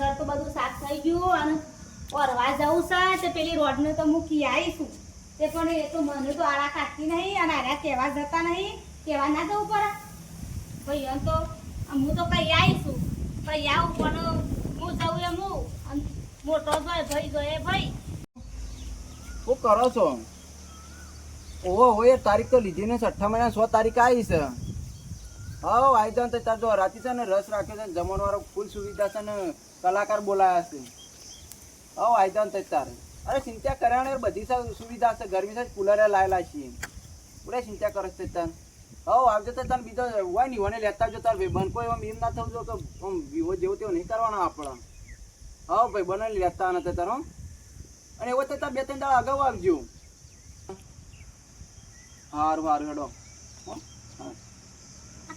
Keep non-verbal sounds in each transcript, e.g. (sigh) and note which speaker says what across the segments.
Speaker 1: ઘર તો બધું સાફ થઈ ગયું અને ઓરવા જવું છે તે પેલી રોડને તો મૂકી આવીશું. તે પણ એ તો મને તો આરા કાઢતી નહીં અને આરા કહેવા જતા નહીં. કહેવા ના જવું પડે. ભાઈ, એમ તો હું તો કઈ આવીશું. કઈ આવું પણ હું જવું એમ હું. મોટો જોય ભાઈ જોયે ભાઈ.
Speaker 2: શું કરો છો? ઓહો હોય તારીખ તો લીધી ને છઠ્ઠા મહિના, સો તારીખ આવી છે. હા આવી જાવ તો તાર જો રાતી છે ને રસ રાખ્યો છે ને જમણવાળો ફૂલ સુવિધા છે ને, કલાકાર બોલાયા છે. હા આવી જાવ તો તારે. અરે ચિંતા કર્યા બધી સા- સુવિધા છે ગરમી છે કુલરે લાયેલા છીએ. પૂરે ચિંતા કરો છે તાર. હવ આવજો તો તને બીજો હોય ને મને લેતા આવજો તાર ભાઈ બન કોઈ આમ એમ ના થવું જો કે વિવો જેવું તેવું નહીં કરવાના આપણે. હવ ભાઈ બને લેતા નથી તારો અને એવો તો તાર બે ત્રણ દાડા અગાઉ આવજો. હારું હારું, હેડો. હો?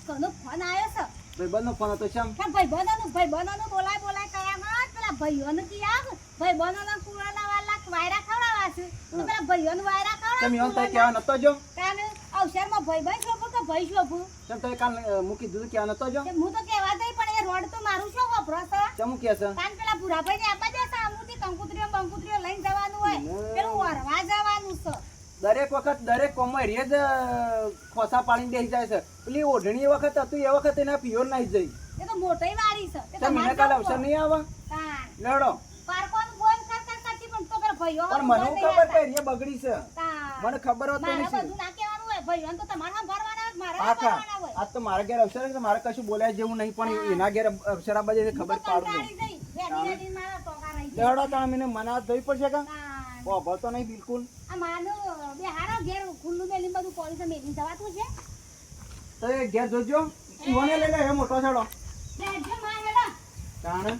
Speaker 2: હા.
Speaker 1: ફોન આવ્યો છે?
Speaker 2: ભાઈ બંધનો ફોન હતો શ્યામ
Speaker 1: કે ભાઈ બનાનું ભાઈ બનાનું બોલાય બોલાય કર્યામાં પેલા ભાઈઓને કી આવ? ભાઈ બનાના કુવાના વાલા વાયરા ખવડાવા છે. તો પેલા ભાઈઓને વાયરા
Speaker 2: તમે એમ તો કેવા નતો જો.
Speaker 1: કાને અવસરમાં ભાઈ ભાઈ શોભો કે ભાઈ શોભું?
Speaker 2: તેમ તો કાલ મૂકી દીધું કેવા નતો જો?
Speaker 1: હું તો કેવા દઈ પણ એ રોડ તો મારું શું વપરો છે?
Speaker 2: ચમ કે છે?
Speaker 1: કાન પેલા ભૂરા ભાઈ ને આપવા દેતા અમુથી કંકુત્રીઓ બંકુત્રીઓ લઈને જવાનું હોય. પેલું વરવા જવાનું છે.
Speaker 2: દરેક વખત દરેક કોમમાં જ ખોસા પાડીને બેસી જાય છે. પેલી ઓઢણી એ વખત હતું એ વખત એના પિયોર નાઈ જઈ
Speaker 1: એ તો મોટી વાળી છે. તે
Speaker 2: મને કાલ અવસર નહીં આવે લડો.
Speaker 1: લેડો કરતી પણ તો
Speaker 2: પણ મને ખબર કે રે બગડી છે. મને ખબર હોત તો નહીં
Speaker 1: બધું ના કહેવાનું હોય. ભાઈઓને તો તમારે હોય, મારે
Speaker 2: હા કા.
Speaker 1: સંભાળવાના હોય.
Speaker 2: આજ તો મારા ઘેર અવસર છે તો મારે કશું બોલાય જેવું નહીં પણ એના ઘેર અવસર આ બધી ખબર પાડું. છું.
Speaker 1: કંટાળી જઈ. વેડી વેડીને મારા ટોકા રહી જાય.
Speaker 2: તો મને મના ધોઈ પડશે કા? ઓ ભરતો નહીં બિલકુલ.
Speaker 1: આ માનું બે હારા ઘેર ખુલ્લું મેલીને બધું પોલીસે મેલીને જવાતું છે
Speaker 2: તો એ ઘેર જોજો ઈવોને લઈ લે મોટો છેડો
Speaker 1: બેઠજો માં હેડા.
Speaker 2: કારણ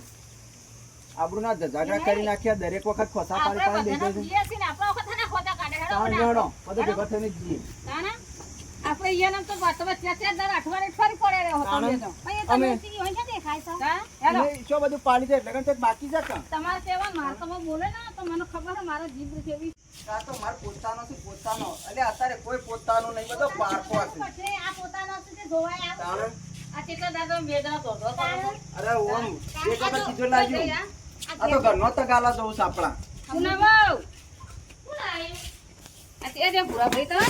Speaker 2: આબરૂના ઝઘડા કરી નાખ્યા દરેક વખત ખોસા પાડી પાડી દેજો
Speaker 1: આપણે વખત કાઢે. હેડો બધા.
Speaker 2: ભેગો થઈને જઈએ?
Speaker 1: આપણે તો અઠવાડિયે પડે રહ્યો હતો
Speaker 2: કાના?
Speaker 1: બે તો. પણ એ તો
Speaker 2: અમે-
Speaker 1: મોટી હોય છે દેખાય છે.
Speaker 3: હેલો.
Speaker 2: શું બધું પાડી એટલે બાકી છે
Speaker 3: તમારે કેવા મારે તમે બોલે ને તો મને ખબર છે મારા જીભ કેવી
Speaker 2: આ તો મારો પોતાનો છે પોતાનો. એટલે અત્યારે કોઈ પોતાનો નહીં બધો હશે
Speaker 1: આ પોતાનો છે તે આવે.
Speaker 3: આ કેટલા દાદા?
Speaker 2: અરે ઓમ એક વખત કીધું લાગ્યું.
Speaker 3: આ
Speaker 2: આ તો ઘરનો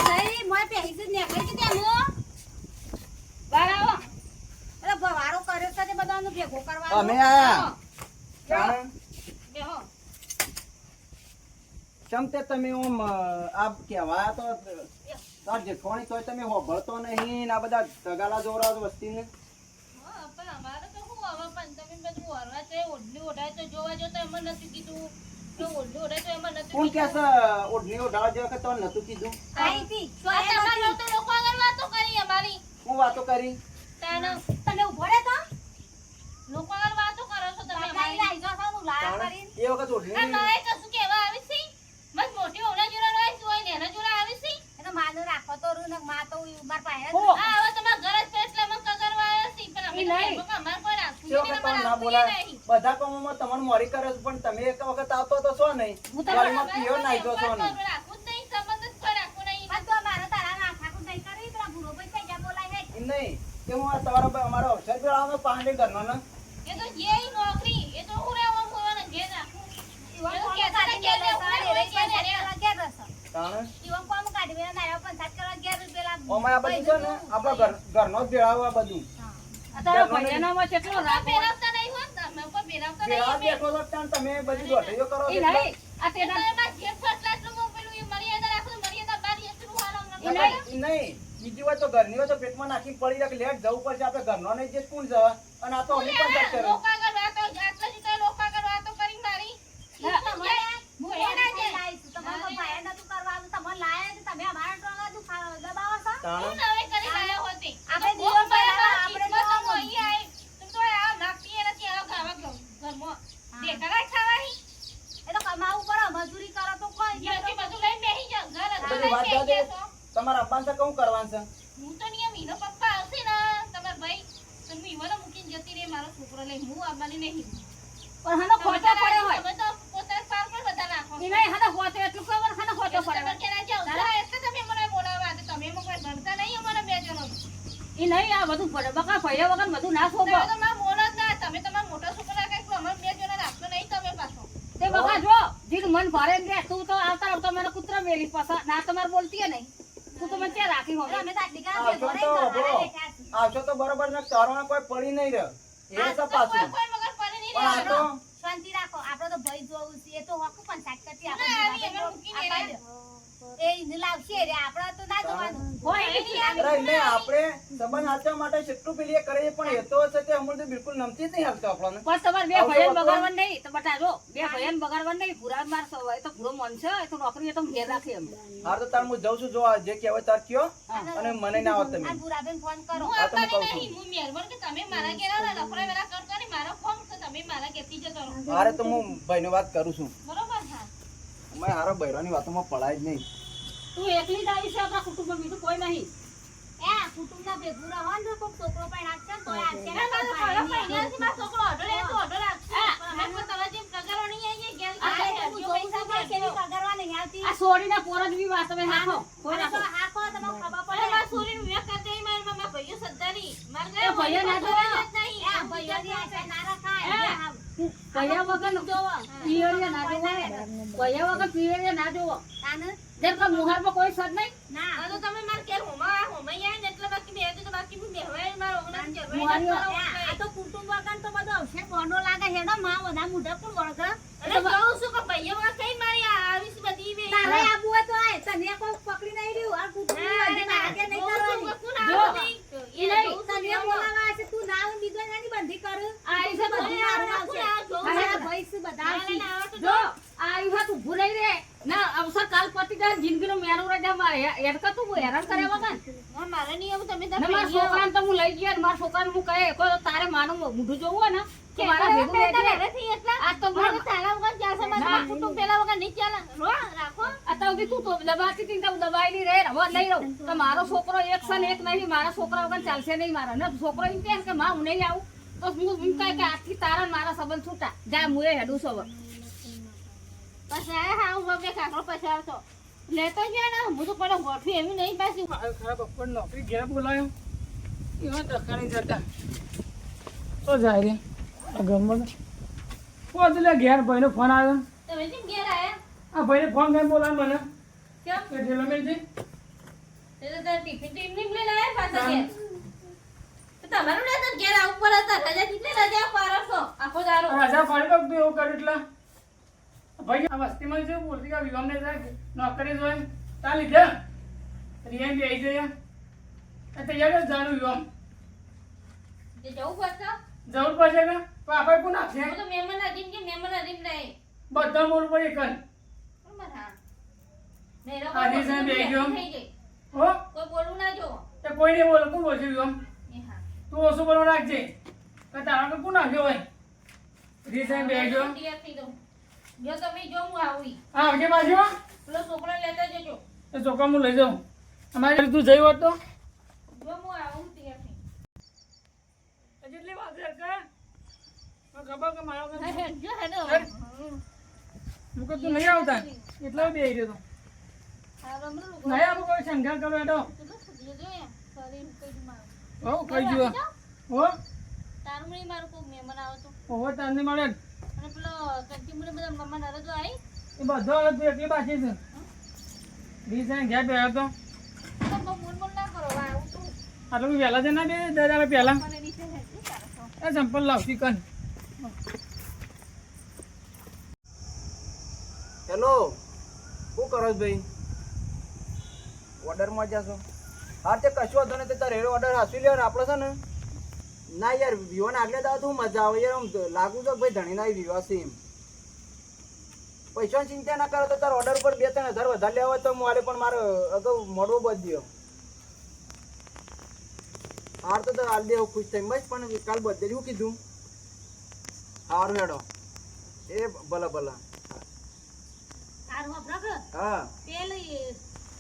Speaker 1: નહીં, મોય પહેરી જ નીકળી છે ત્યાંનો.
Speaker 3: બહાર આવો.
Speaker 1: એટલે ભવારો કર્યો છે બધાનો ભેગો કરવાનો.
Speaker 2: અમે આયા.
Speaker 3: બેહો.
Speaker 2: ચમ તે તમે ઓમ આ કહેવા તો તાર જેઠવાણી તોય તમે હોભળતો નહીં ને આ બધા તગાલા જોરા વસ્તીને?
Speaker 3: અમારે તો શું હવે પણ તમે બધું વરવા છે, ઓઢણી જોવા જો તો એમાં નથી કીધું. કે ઓઢણી તો એમાં નથી
Speaker 2: કોણ કે. છે ઓઢણી ઓઢાળવા જેવા કે તો નતું કીધું?
Speaker 1: આઈ તો
Speaker 3: આ
Speaker 1: એ
Speaker 3: તમારે
Speaker 1: નથી.
Speaker 3: તો લોકો કરી અમારી.
Speaker 2: હું વાતો કરી?
Speaker 3: તાને.
Speaker 1: તમે ઊભો રહે તો?
Speaker 3: લોકો વાતો કરો છો તમે.
Speaker 2: એ વખત ઓઢણી
Speaker 3: નવાઈ કશું કહેવા આવી છે બસ મોટી ઓલા જોડા રહી હોય ને એના જોડા આવી છે
Speaker 1: એ તો માનું રાખો તો રૂ ને માં તો માર પાસે જ
Speaker 3: હો. આ હવે ઘર જ એટલે અમે કગરવા આવ્યા છીએ. પણ અમે
Speaker 1: નહીં.
Speaker 3: કહેવું કે અમારે કોઈ રાખવું
Speaker 2: તે
Speaker 3: નહીં ને
Speaker 2: વખત તમને ના બોલાય બધા કામોમાં તમને મોરી કરે પણ તમે એક વખત આવતો તો છો નહીં
Speaker 3: હું તો
Speaker 2: ગાડીમાં નાઈ જો છો નહીં
Speaker 3: રાખવું જ નહીં, સંબંધ જ કોઈ રાખવું નહીં.
Speaker 1: પણ તો મારે તારા ના ઠાકુર નહીં કરી પેલા ભૂરો ભાઈ કઈ બોલાય હે.
Speaker 2: નહીં કે હું આ તમારો ભાઈ અમારો અવસર જોડાવાનો પાંડે ઘરનો ને
Speaker 3: એ તો જે નોકરી, એ તો હું રહેવા ને. એ
Speaker 1: રહી
Speaker 3: ઘેર
Speaker 1: છે,
Speaker 3: રહેવું.
Speaker 1: ઘેર રહેશે.
Speaker 2: કારણ
Speaker 1: ઈવન કોમ કાઢી મેલે નાયરો પંચાયત કરવા
Speaker 2: ઓમાં આ બધું છે ને આપણા ઘર ઘરનો જ ભેળાવો આ બધું.
Speaker 3: તારા
Speaker 2: નહીં.
Speaker 3: કેટલો રાગ હોય. નહીં હો, તમે કોઈ ભેરાવતા નહીં
Speaker 2: બેઠો તો ત્યાં તમે બધી દોઢીઓ કરો
Speaker 3: ઈ નહીં. આ તેના- એમાં જે ફટલા એટલું મોકલ્યું, એ મર્યાદા રાખો, મર્યાદા બહાર એટલું હાલો અમને
Speaker 2: નકર
Speaker 3: ખબર.
Speaker 2: ઈ નહીં. બીજી વાત તો ઘરની હોય તો પેટમાં નાખી પડી રાખે લેટ જવું પડશે. આપણે ઘરનો નહીં જે કોણ જવા. અને આ તો અમે પણ કરે
Speaker 3: લોકો આગળ વાતો, આટલા સુધી લોકો આગળ વાતો કરી મારી.
Speaker 1: તમારે-
Speaker 3: હું
Speaker 1: હું
Speaker 3: એના
Speaker 1: એના
Speaker 3: જે-
Speaker 1: જે લાવીશું. તમારે તો ભાઈએ નતું કરવાનું. તમને લાયા છે, તમે અમારા ટોળા દુખા- દબાવો છો?
Speaker 2: તાણ
Speaker 3: હું કરી લાયો હોતી.
Speaker 1: આપણે
Speaker 3: બરાબર
Speaker 1: આપણે
Speaker 3: તો અહીં આય તું તો આ નાખતી નથી, આ ઘરમાં. દેખાડા ખાવાહી
Speaker 1: એ તો કમાવું પડે મજૂરી કરો તો કોઈ
Speaker 3: જ્યાંથી બધું લઈ બેહી જાઓ. ઘર
Speaker 2: વાત દે. તમારા અબ્બાને તો કઉં કરવાનું છે.
Speaker 3: હું તો નિયમ મીનો પપ્પા આવશે ને, તમાર ભાઈ, તો હું ઈવોને મૂકીને જતી રે મારો છોકરો લઈ હું આવવાની નહીં.
Speaker 4: પણ હાનો
Speaker 3: તમે
Speaker 4: ખોટો પડ્યો હોય.
Speaker 3: તમે તો પોતાના પાર પર બધા નાખો
Speaker 4: નહીં હાનો ખોટો એટલું ખબર હાનો ખોટો પડ્યો
Speaker 3: નહીં
Speaker 4: આ બધું બકા ફર્યા વગર બધું ના
Speaker 3: ખોબો તમે તમારા મોડા ના તમે તમારા મોટા છોકરા કઈ તો અમે બે જણા રાખશો નહીં તમે પાછો.
Speaker 4: તે બકા જો જીડ મન ભરે ને તું તો આવતા આવતા મને કૂતરા મેલી પાછા. ના તમાર બોલતી નહીં. તું તો મને ત્યાં રાખી હો
Speaker 1: અમે તો દીકરા
Speaker 2: આવશો તો બરોબર ને તારો કોઈ પડી નહીં રહ્યો એ તો પાછું. સંબંધ માટે કેટલું પેલી એ કરે છે, પણ એ તો છે તે અમૂલ બિલકુલ નમતી જ નહીં હાલતો આપણને.
Speaker 4: પણ તમારે બે ભયન બગાડવા નહીં. તો બટા જો બે ભયન બગાડવા નહીં. પૂરા માર એ તો પૂરો મન છે એ તો નોકરી એ તો ઘેર રાખી એમ.
Speaker 2: હાર તો તાર હું જઉં છું જો જે કહેવાય તાર કયો અને મને ના આવો તમે.
Speaker 1: પૂરાબેન ભૂરાબેન ફોન કરો.
Speaker 3: હું
Speaker 2: આ તો હું
Speaker 3: આવવાની
Speaker 2: કહું
Speaker 3: નહીં હું મેરવણ કે તમે મારા ઘેર આવો લફરા વેરા કરતો ને મારો ફોન તો તમે મારા ઘેરથી જતો રહો.
Speaker 2: હારે તો હું ભાઈને વાત કરું છું.
Speaker 3: બરોબર હા.
Speaker 2: મેં હારો બૈરાની વાતોમાં પડાય જ નહીં.
Speaker 4: તું એકલી જ આવી છે આપણા કુટુંબમાં બીજું કોઈ નહીં.
Speaker 1: એ આ ભેગું રહો ને તો કોક છોકરો પણ આપશે ને તોય આવશે ને
Speaker 3: ના, મારો
Speaker 1: તો
Speaker 3: મારો
Speaker 1: ભાઈ
Speaker 3: મહિનાથી મારો છોકરો ઓર્ડર લે તો ઓર્ડર આપશે. પણ અમે કોઈ તમારા જેમ પગારો નહીં આવીએ, ઘેર
Speaker 1: આ
Speaker 3: ઘેર
Speaker 1: તો હું
Speaker 3: જો
Speaker 1: જોઉં
Speaker 3: પૈસા
Speaker 1: છું પણ
Speaker 3: ભેગો.
Speaker 1: કેવી પગારવા નહીં આવતી
Speaker 4: આ સોડીના પોર જ બી વાત તમે
Speaker 1: ખબર પડે
Speaker 3: મારા દે, મારા મામા ભાઈઓ સદ્દારી. મારા
Speaker 4: ના
Speaker 3: નહીં.
Speaker 1: આ આશા ના રાખાય
Speaker 4: એ. વગર વગર પિયરિયા ના જોવો વગર પિયરિયા ના જોવો
Speaker 1: તાને?
Speaker 4: જેમ કે મુહારમાં કોઈ સદ નહીં
Speaker 1: ના
Speaker 3: આ તો તમે મારા ઘેર હોમા- હોમાઈ આયા ને એટલે બાકી બે હતું તો બાકી હું બેહવાય મારા ઓગણાને ઘેર વહી
Speaker 4: મારી
Speaker 3: નથી
Speaker 1: એ
Speaker 3: મારા
Speaker 1: આ તો કુટુંબ વગર તો બધો અવશે કોનો લાગે? હેડો, માં બધા મુઢા પણ વળગે
Speaker 3: અને જોઉં છું કે ભાઈઓ વગર કઈ મારી આ આવી છે બધી બે.
Speaker 1: તારે આબુ હોય તો આય તને કોઈ પકડી નહીં રહ્યું આ કુટુંબ
Speaker 3: ના,
Speaker 1: બંધી ના કે નહીં
Speaker 3: જોઉં છું
Speaker 1: કરવાની
Speaker 3: કે કોણ
Speaker 4: જો.
Speaker 3: આવે નહીં.
Speaker 4: ઈ
Speaker 3: એ
Speaker 4: નહીં.
Speaker 3: જોઉં છું
Speaker 1: તને
Speaker 3: કે
Speaker 1: બોલાવા હશે તું ના આવે બીજો નાની બંધી કર
Speaker 4: આ ઈ છે
Speaker 1: બધું
Speaker 4: બધું
Speaker 1: મારું
Speaker 3: કોણ
Speaker 1: આવશે
Speaker 3: આવે? જોઉં
Speaker 1: તારા
Speaker 3: છું.
Speaker 1: ભાઈ છે બધા
Speaker 3: ના,
Speaker 1: આવશે.
Speaker 3: ના, આવે તો
Speaker 4: જો આ ઈ વાત ઊભું રહી રે ના અવસર કાલ પતી જાય જિંદગીનો મેનુ રહી જાય મારે હે- હેડકા તું હેરાન કર્યા વગર
Speaker 3: ના, મારે નહીં આવું, તમે
Speaker 4: ને
Speaker 3: તાર
Speaker 4: મારા
Speaker 3: ભાઈઓ.
Speaker 4: છોકરાને તો હું લઈ ગયા ને મારા છોકરાને હું કહે કોઈ તારે મોઢું જોવું હોય ને તો મારા ભેગું.
Speaker 3: ઘરેથી એટલા?
Speaker 4: આ તો
Speaker 3: મને
Speaker 4: મારા-
Speaker 3: તારા વગર ચાલશે, મારે કુટુંબ પેલા વગર નહીં ચાલે. રો, રાખો.
Speaker 4: અત્યાર સુધી તું તો દબાતી હતી તો હું દબાયેલી રહે હવે લઈ રહું તો મારો છોકરો એક છે ને એક નહીં મારા છોકરા વગર ચાલશે નહીં મારા ને છોકરો એમ કહે કે માં હું નહીં આવું તો હું એમ કહે કે આજથી તારા મારા સંબંધ છૂટા જા હું એ હેડું છું
Speaker 3: પછી આ હા, હું બે કાકરો પછી આવતો. લેતો ગયા ને હું તો પડે ગોઠવી એવી નહીં પાછી
Speaker 5: ખરાબ બપોર નોકરી ઘેર બોલાયો એવા ધક્કાની જતા તો જાય રે. આ ઘરમાં પોત લે ઘેર ભાઈનો ફોન આવ્યો.
Speaker 3: તમે કેમ ઘેર આયા?
Speaker 5: આ ભાઈને ફોન કરી બોલાય મને.
Speaker 3: કેમ?
Speaker 5: કે ઢેલો મેલજી
Speaker 3: તે તો તારા ટિફિન એમને એમ લઈને આયા પાછા ઘેર? તમારું ને તો ઘેર આવું પડે હતા રજા કેટલી રજા પાડો છો? આખો દારો
Speaker 5: રાજા પાડી દઉં એવું કર્યું એટલે? ભાઈ આ વસ્તીમાં છે બોલતી કે જાય નોકરી જોઈ ચાલી જા રિયા બી આવી એ તૈયાર જ જાણું વિવામ
Speaker 3: તે જવું પડશે?
Speaker 5: જરૂર પડશે ને? તો આપણે કોણ આપશે
Speaker 3: તો મહેમાન આદિમ કે મહેમાન આદિમ નહીં.
Speaker 5: બધા મોર પર એક જ.
Speaker 3: બરોબર હા ને એ લોકો
Speaker 5: આદિ સાહેબ
Speaker 3: થઈ
Speaker 5: ગયો. હો?
Speaker 3: કોઈ બોલવું ના જો
Speaker 5: તે કોઈ નહીં બોલો કોણ બોલશે વિવામ તું ઓછું બોલવા રાખજે. કે તારા કોઈ કોણ આવ્યો હોય? રીસાઈ બે ગયો.
Speaker 3: જો તમે જો હું આવી.
Speaker 5: હા આવજે બાજુ
Speaker 3: પેલો છોકરો લેતા જજો.
Speaker 5: એ છોકરા હું લઈ જાઉં. અમારે તું જઈ હોત તો?
Speaker 3: જો હું આવું ત્યાંથી
Speaker 5: જેટલી મને ખબર કે મારો
Speaker 3: હા,
Speaker 5: કહું તું નહીં આવતા? એટલો બે રહ્યો તો. નહીં આવું કોઈ શંકા કરો
Speaker 3: કઈ મારું.
Speaker 5: હો ગયો
Speaker 3: નહીં કોક મહેમાન આવે તો.
Speaker 5: હો તારને મળે
Speaker 3: અને પેલો બધા મમ્મા નરજો આવી.
Speaker 5: એ બધો હવે તું એકલી બાકી છે. રીસાઈ ઘેર બે હતો
Speaker 3: તો.
Speaker 5: આટલું વહેલા છે ના બે દાદા પહેલા. એ ચંપલ લાવ કન
Speaker 2: હેલો, શું કરો છો ભાઈ? ઓર્ડરમાં જશો હા, તે કશું હતો ને તે તારે ઓર્ડર હાસી લેવાનો, આપણે છે ને? ના યાર, વિવાને આગલે દાવ તો મજા આવે યાર, આમ લાગુ તો ભાઈ ધણી ના વિવાહ છે એમ. પૈસાની ચિંતા ના કરો, તો તાર ઓર્ડર ઉપર બે ત્રણ હજાર વધારે લેવા હોય તો મારે પણ મારે અગાઉ મોડવો બધી હાર તો હાલ દેવો ખુશ થઈ બસ પણ કાલ બધે શું કીધું? હારું હેડો. એ ભલે ભલા. હા.
Speaker 1: પેલી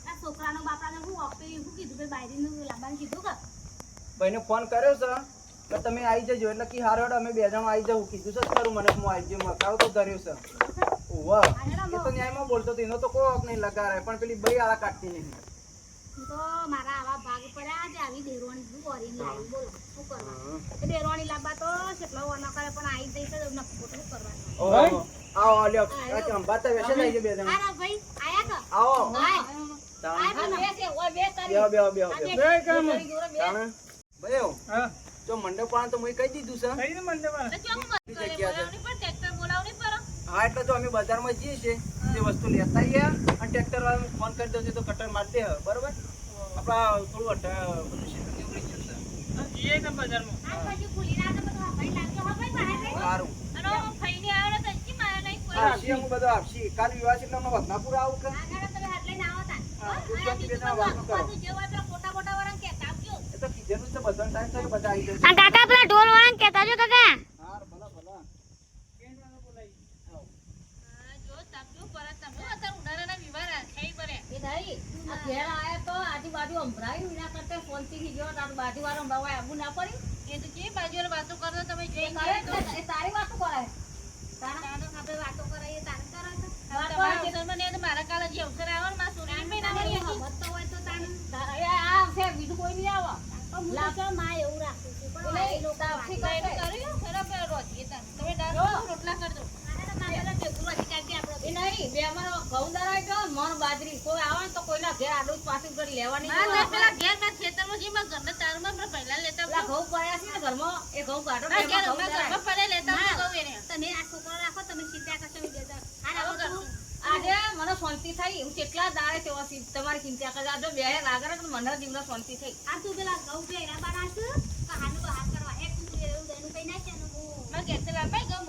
Speaker 1: આ છોકરાનો બાપાને હું ઓપી હું કીધું કે બાયરીનું લાવવાનું કીધું કે.
Speaker 2: ભાઈને ફોન કર્યો છે કે તમે આવી જજો. એટલે કે હારો અમે બે જણ આવી જવું. કીધું છે ખરું મને હું આવી જઉં. મકાવ તો ધર્યો છે. (laughs) ઓવા એ તો ન્યાયમાં બોલતો હતો. એનો તો કોઈ હક નહીં લગાડે પણ પેલી ભાઈ આળા કાઢતી નહીં.
Speaker 1: તો મારા આવા ભાગ પડ્યા છે આવી દેરવાણી શું લાવી બોલો. શું કરવાનું? એ લાવવા તો કેટલો વનો કરે પણ આવી જઈ તો નક્કી શું કરવાનું?
Speaker 2: આવો લ્યો આ ચંપાતા બેસે જાય છે બે જણા?
Speaker 1: હા ભાઈ આયા ક
Speaker 2: આવો.
Speaker 1: હાય
Speaker 2: તાણ.
Speaker 4: આ બે છે, ઓય બે તારી.
Speaker 2: બેહો બેહો બેહો બેહો
Speaker 5: બે. કામ.
Speaker 4: તારી જોડે બે.
Speaker 2: તાણ. ભાઈઓ
Speaker 5: હા.
Speaker 2: તો મંડપ વાળા તો મેં કહી દીધું છે.
Speaker 5: કઈ ને મંડપ વાળા?
Speaker 3: તો ચોક મત કરે, બોલાવણી પણ ટ્રેક્ટર બોલાવણી પર?
Speaker 2: હા એટલે તો અમે બજારમાં જઈએ છીએ. તે વસ્તુ લેતા આવીએ અને ટ્રેક્ટર વાળા ફોન કરી દઉં તો કટર મારતે હે, બરોબર? આપણા થોડું.
Speaker 5: જઈએ ને બજારમાં?
Speaker 1: કાકા પેલા ઢોલ વાળા કેતા જો કાકા
Speaker 2: હાર ભલા ભલા
Speaker 3: હા, જો તાપજો પરત તમે અત્યારે ઉનાળાના વિવાહ રાખ્યા પડે
Speaker 4: એ તારી, આ ઘેર આયા તો આજુબાજુ સંભળાયું, એના કરતા શાંતિથી જો તારું બાજુવાળો સંભળાવાય, આવું ના પડી?
Speaker 3: એ તો જે બાજુ વાતો તમે
Speaker 4: કરે તારી વાતો કરાય.
Speaker 1: વાતો કરો
Speaker 3: મારા કાલે જે અવસર આવે મારા
Speaker 1: હોય તો
Speaker 4: આ બીજું કોઈ નહીં આવે.
Speaker 1: માં એવું રાખું છું. પણ
Speaker 4: કોઈ લેવાની
Speaker 3: પેલા ઘેર કા ખેતરમાં જીમાં ઘરના તારમાં પણ પહેલા લેતા
Speaker 4: પેલા ઘઉં પડ્યા છે ને ઘરમાં એ ઘઉં કાઢો
Speaker 3: ઘરમાં પડે લેતા ઘઉં એને?
Speaker 1: તમે આ છોકરો રાખો તમે ચિંતા કરશો દેતા
Speaker 4: આજે મને શાંતિ થઈ. હું કેટલા દાડે તેવા તમારી ચિંતા કરતા જો બે આગળ તો મને જીવનો શાંતિ થઈ.
Speaker 1: આ તું પેલા ઘઉં કે એના બાર આસ કાહાનું બહાર કરવા. એક તું એવું દેનું કઈ નાખે ને હું
Speaker 3: મેં કેતલા ભાઈ ઘઉં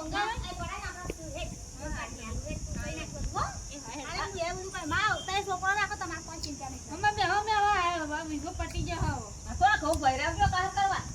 Speaker 3: અમે બે અમે હવે બીજો પટી જાવ
Speaker 4: તો ઘઉં ભૈરાવ્યો કાહ કરવા?